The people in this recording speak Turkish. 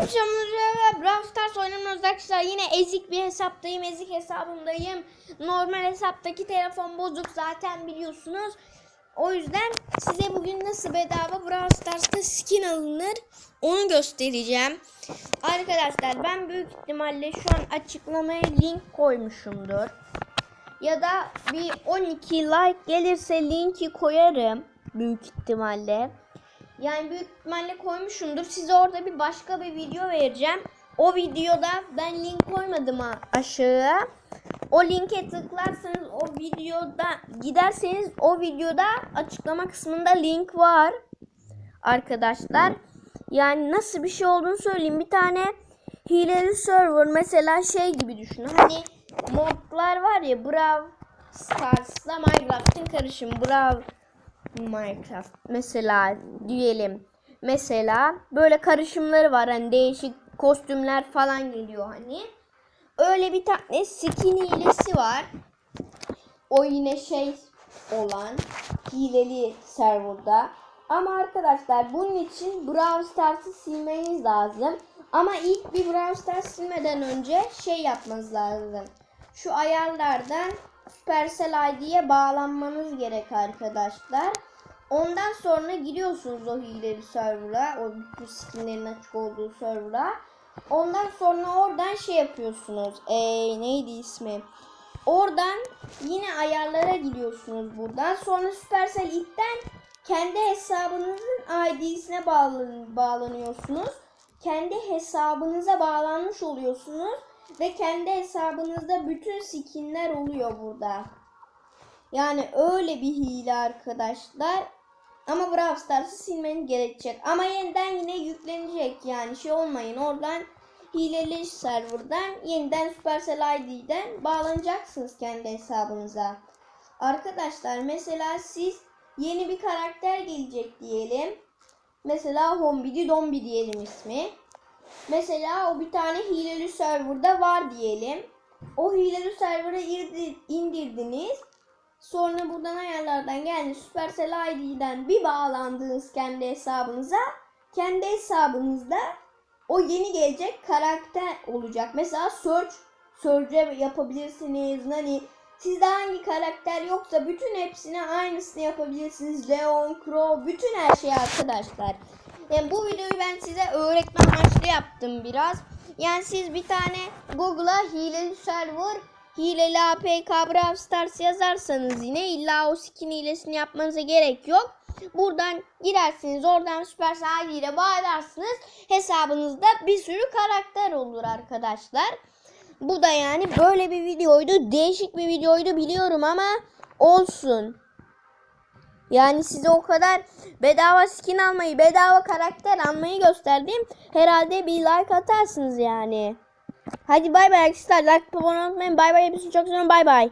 Hepsi Brawl Stars oynamıyoruz arkadaşlar. Yine ezik bir hesaptayım. Ezik hesabındayım. Normal hesaptaki telefon bozuk zaten biliyorsunuz. O yüzden size bugün nasıl bedava Brawl Stars'ta skin alınır onu göstereceğim. Arkadaşlar ben büyük ihtimalle şu an açıklamaya link koymuşumdur. Ya da bir 12 like gelirse linki koyarım büyük ihtimalle. Yani büyük ihtimalle koymuşumdur. Size orada bir başka bir video vereceğim. O videoda ben link koymadım aşağıya. O linke tıklarsanız o videoda giderseniz o videoda açıklama kısmında link var. Arkadaşlar. Yani nasıl bir şey olduğunu söyleyeyim. Bir tane hileli server mesela şey gibi düşünün. Hani modlar var ya Brawl Stars'la Minecraft'ın karışımı. Brawl Minecraft mesela diyelim. Mesela böyle karışımları var hani değişik kostümler falan geliyor hani. Öyle bir tane skin hilesi var. O yine şey olan hileli serverda. Ama arkadaşlar bunun için Brawl Stars'ı silmeniz lazım. Ama ilk bir Brawl Stars silmeden önce şey yapmanız lazım. Şu ayarlardan Supercell ID'ye bağlanmanız gerek arkadaşlar. Ondan sonra giriyorsunuz o hileli server'a. O bütün skinlerin açık olduğu server'a. Ondan sonra oradan şey yapıyorsunuz. Ee, neydi ismi? Oradan yine ayarlara gidiyorsunuz buradan. Sonra Supercell ilkten kendi hesabınızın ID'sine bağlan bağlanıyorsunuz. Kendi hesabınıza bağlanmış oluyorsunuz. Ve kendi hesabınızda bütün skinler oluyor burada. Yani öyle bir hile arkadaşlar. Ama Brawl Stars'ı silmeniz gerekecek. Ama yeniden yine yüklenecek. Yani şey olmayın. Oradan hileli serverdan yeniden Supercell ID'den bağlanacaksınız kendi hesabınıza. Arkadaşlar mesela siz yeni bir karakter gelecek diyelim. Mesela Hombidi Dombi diyelim ismi. Mesela o bir tane hileli serverda var diyelim. O hileli server'a indirdiniz. Sonra buradan ayarlardan geldi Supercell ID'den bir bağlandığınız kendi hesabınıza. Kendi hesabınızda o yeni gelecek karakter olacak. Mesela search, search'e yapabilirsiniz. Hani sizde hangi karakter yoksa bütün hepsine aynısını yapabilirsiniz. Leon, Crow, bütün her şey arkadaşlar. Yani bu videoyu ben size öğretmen amaçlı yaptım biraz. Yani siz bir tane Google'a hileli server, hileli APK Brawl Stars yazarsanız yine illa o skin hilesini yapmanıza gerek yok. Buradan girersiniz oradan Supercell ID ile bağlarsınız. Hesabınızda bir sürü karakter olur arkadaşlar. Bu da yani böyle bir videoydu. Değişik bir videoydu biliyorum ama olsun. Yani size o kadar bedava skin almayı, bedava karakter almayı gösterdim. Herhalde bir like atarsınız yani. Hadi bay bay arkadaşlar. Like abone unutmayın. Bay bay. Hepinizi çok seviyorum. Bay bay.